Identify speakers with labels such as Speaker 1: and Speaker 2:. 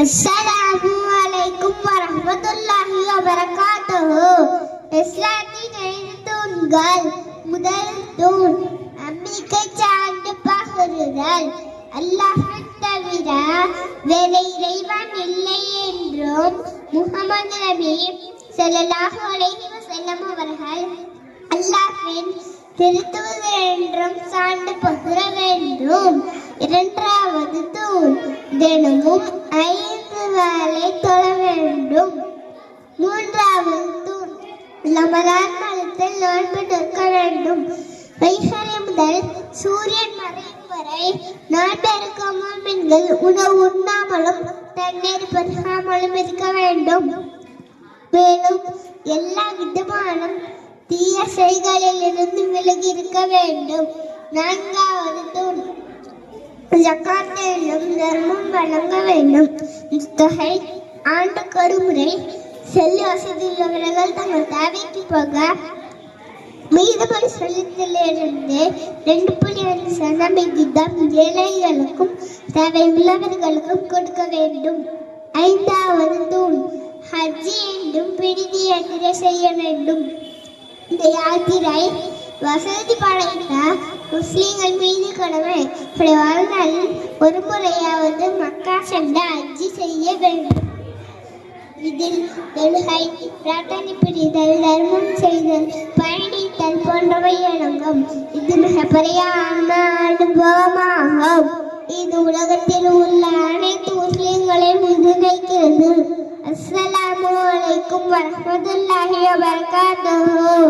Speaker 1: அஸ்ஸலாமு அலைக்கும் வரஹ்மத்துல்லாஹி வபரகாத்துஹு இஸ்லாத்தின் ஐந்து தூண்கள் முதல் தூண் நம்பிக்கை சார்ந்து பகிர்தல் அல்லாஹ் தவிர வேறு இறைவன் இல்லை என்றும் முகமது நபி செல்லலாஹு அலைஹி வஸல்லம் அவர்கள் அல்லாஹ்வின் திருத்துவது என்றும் சார்ந்து பகிர வேண்டும் இரண்டாவது தினமும் ஐந்து வேலை தொழ வேண்டும். மூன்றாவது தூண். காலத்தில் நோன்பு நிற்க வேண்டும். வைகரை முதல் சூரியன் மறையும் வரை நோன்பு இருக்காமல் பெண்கள் உணவு உண்ணாமலும் தண்ணீர் பருகாமலும் இருக்க வேண்டும். மேலும் எல்லா விதமான தீய செயல்களில் இருந்து விலகி இருக்க வேண்டும். நான்காவது ஜக்காத்திலும் தர்மம் வழங்க வேண்டும். தொகை ஆண்டு கருமுறை செல்ல வசதி உள்ளவர்கள் தங்கள் தேவைக்கு போக மீதுபடி செலுத்திலிருந்து ரெண்டு புள்ளி ஐந்து சதம் விகிதம் ஏழைகளுக்கும் தேவை உள்ளவர்களுக்கும் கொடுக்க வேண்டும். ஐந்தாவது தூண் ஹஜ்ஜி என்றும் பிரிதி யாத்திரை செய்ய வேண்டும். இந்த யாத்திரை வசதி படைத்த മുസ്ലിങ്ങൾ மீது கடமை. இப்படி வாழ்ந்தால் ஒரு முறையாவது மக்கா சென்று ஹஜ்ஜி செய்ய வேண்டும். இதில் தொழுகை பிரார்த்தனை புரிதல் தர்மம் செய்தல் பயணித்தல் போன்றவை அடங்கும். இது மிகப்பெரிய அனுபவமாகும் இது உலகத்தில் உள்ள அனைத்து முஸ்லிம்களையும் ஒருங்கிணைக்கிறது அஸ்ஸலாமு அலைக்கும் வரஹ்மத்துல்லாஹி வபரகாத்துஹு.